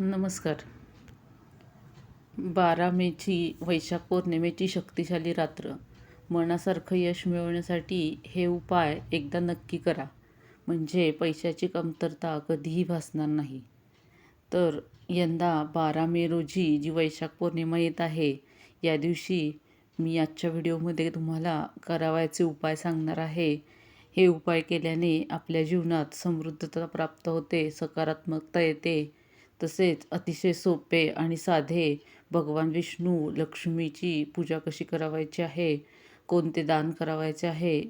नमस्कार. बारा मेची वैशाख पौर्णिमेची शक्तिशाली रात्र. मनासारखं यश मिळवण्यासाठी हे उपाय एकदा नक्की करा. म्हणजे पैशाची कमतरता कधीही भासणार नाही. तर यंदा बारा मे रोजी जी वैशाख पौर्णिमा येत आहे या दिवशी मी आजच्या व्हिडिओमध्ये तुम्हाला करावयाचे उपाय सांगणार आहे. हे उपाय केल्याने आपल्या जीवनात समृद्धता प्राप्त होते सकारात्मकता येते तसेच अतिशय सोपे आणि साधे भगवान विष्णू लक्ष्मीची पूजा कशी करावायची आहे? कोणते दान करावायचे आहे?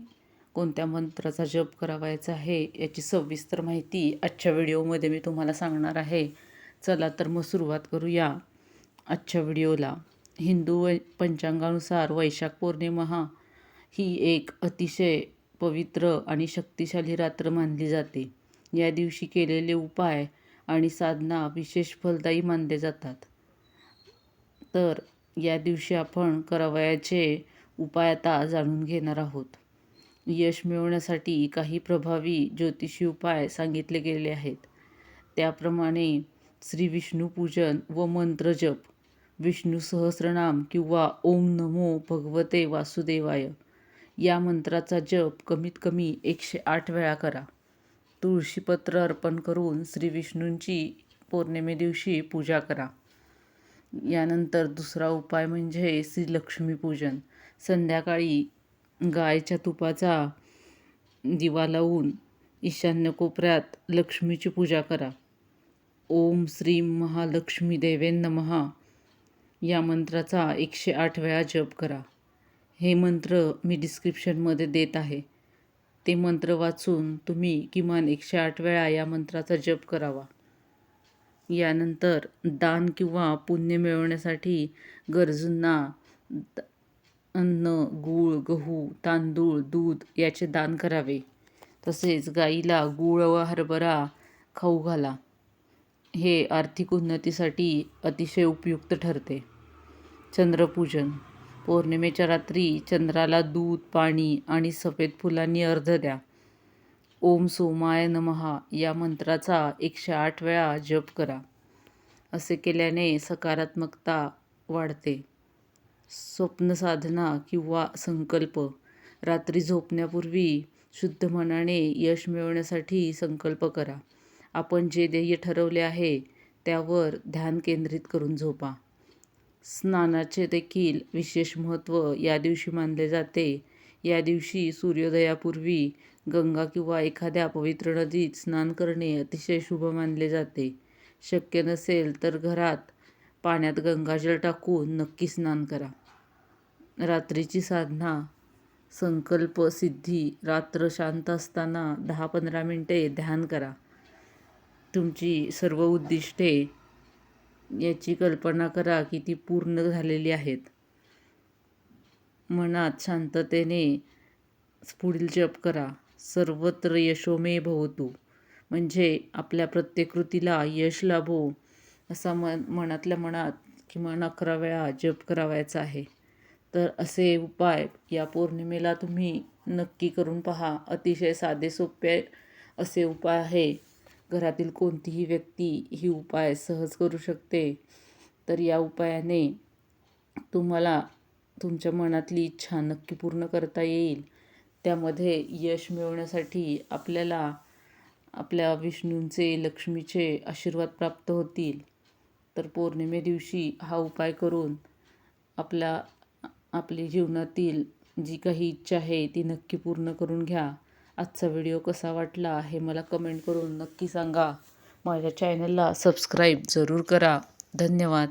कोणत्या मंत्राचा जप करावायचा आहे? याची सविस्तर माहिती आजच्या व्हिडिओमध्ये मी तुम्हाला सांगणार आहे. चला तर मग सुरुवात करूया आजच्या व्हिडिओला. हिंदू वै पंचांगानुसार वैशाख पौर्णिमा हा ही एक अतिशय पवित्र आणि शक्तिशाली रात्र मानली जाते. या दिवशी केलेले उपाय आणि साधना विशेष फलदायी मानले जातात. तर या दिवशी आपण करावयाचे उपाय आता जाणून घेणार आहोत. यश मिळवण्यासाठी काही प्रभावी ज्योतिषी उपाय सांगितले गेले आहेत. त्याप्रमाणे श्री विष्णू पूजन व मंत्र जप विष्णू सहस्रनाम किंवा ओम नमो भगवते वासुदेवाय या मंत्राचा जप कमीत कमी एकशे आठ वेळा करा. तुळशीपत्र अर्पण करून श्री विष्णूंची पौर्णिमे दिवशी पूजा करा. यानंतर दुसरा उपाय म्हणजे श्री लक्ष्मीपूजन. संध्याकाळी गायच्या तुपाचा दिवा लावून ईशान्य कोपऱ्यात लक्ष्मीची पूजा करा. ओम श्री महालक्ष्मी देवेन महा या मंत्राचा एकशे आठ वेळा जप करा. हे मंत्र मी डिस्क्रिप्शनमध्ये देत आहे. ते मंत्र वाचून तुम्ही किमान एकशे आठ वेळा या मंत्राचा जप करावा. यानंतर दान किंवा पुण्य मिळवण्यासाठी गरजूंना अन्न गूळ गहू तांदूळ दूध याचे दान करावे. तसेच गाईला गूळ व हरभरा खाऊ घाला. हे आर्थिक उन्नतीसाठी अतिशय उपयुक्त ठरते. चंद्रपूजन पौर्णिमेच्या रात्री चंद्राला दूध पाणी आणि सफेद फुलांनी अर्ध द्या. ओम सोमाय नमहा या मंत्राचा एकशे आठ वेळा जप करा. असे केल्याने सकारात्मकता वाढते. स्वप्नसाधना किंवा संकल्प. रात्री झोपण्यापूर्वी शुद्ध मनाने यश मिळवण्यासाठी संकल्प करा. आपण जे ध्येय ठरवले आहे त्यावर ध्यान केंद्रित करून झोपा. स्नानाचे देखील विशेष महत्त्व या दिवशी मानले जाते. या दिवशी सूर्योदयापूर्वी गंगा किंवा एखाद्या पवित्र नदीत स्नान करणे अतिशय शुभ मानले जाते. शक्य नसेल तर घरात पाण्यात गंगाजल टाकून नक्की स्नान करा. रात्रीची साधना संकल्प सिद्धी रात्र शांत असताना दहा पंधरा मिनटे ध्यान करा. तुमची सर्व उद्दिष्टे याची कल्पना करा की ती पूर्ण झालेली आहेत. मनात शांततेने पुढील जप करा. सर्वत्र यशोमे भवतु. म्हणजे आपल्या प्रत्येक कृतीला यश लाभो असा मन मनातल्या मनात किमान अकरा वेळा जप करावायचा आहे. तर असे उपाय या पौर्णिमेला तुम्ही नक्की करून पहा. अतिशय साधे सोपे असे उपाय आहे. घरातील कोणतीही व्यक्ती ही उपाय सहज करू शकते तर या उपायाने तुम्हाला तुमच्या मनातली इच्छा नक्की पूर्ण करता येईल. त्यामध्ये यश मिळवण्यासाठी आपल्याला आपल्या विष्णूंचे लक्ष्मीचे आशीर्वाद प्राप्त होतील. तर पौर्णिमे दिवशी हा उपाय करून आपल्या आपली जीवनातील जी काही इच्छा आहे ती नक्की पूर्ण करून घ्या. आजचा व्हिडिओ कसा वाटला हे मला कमेंट करून नक्की सांगा. माझ्या चॅनलला सबस्क्राईब जरूर करा. धन्यवाद.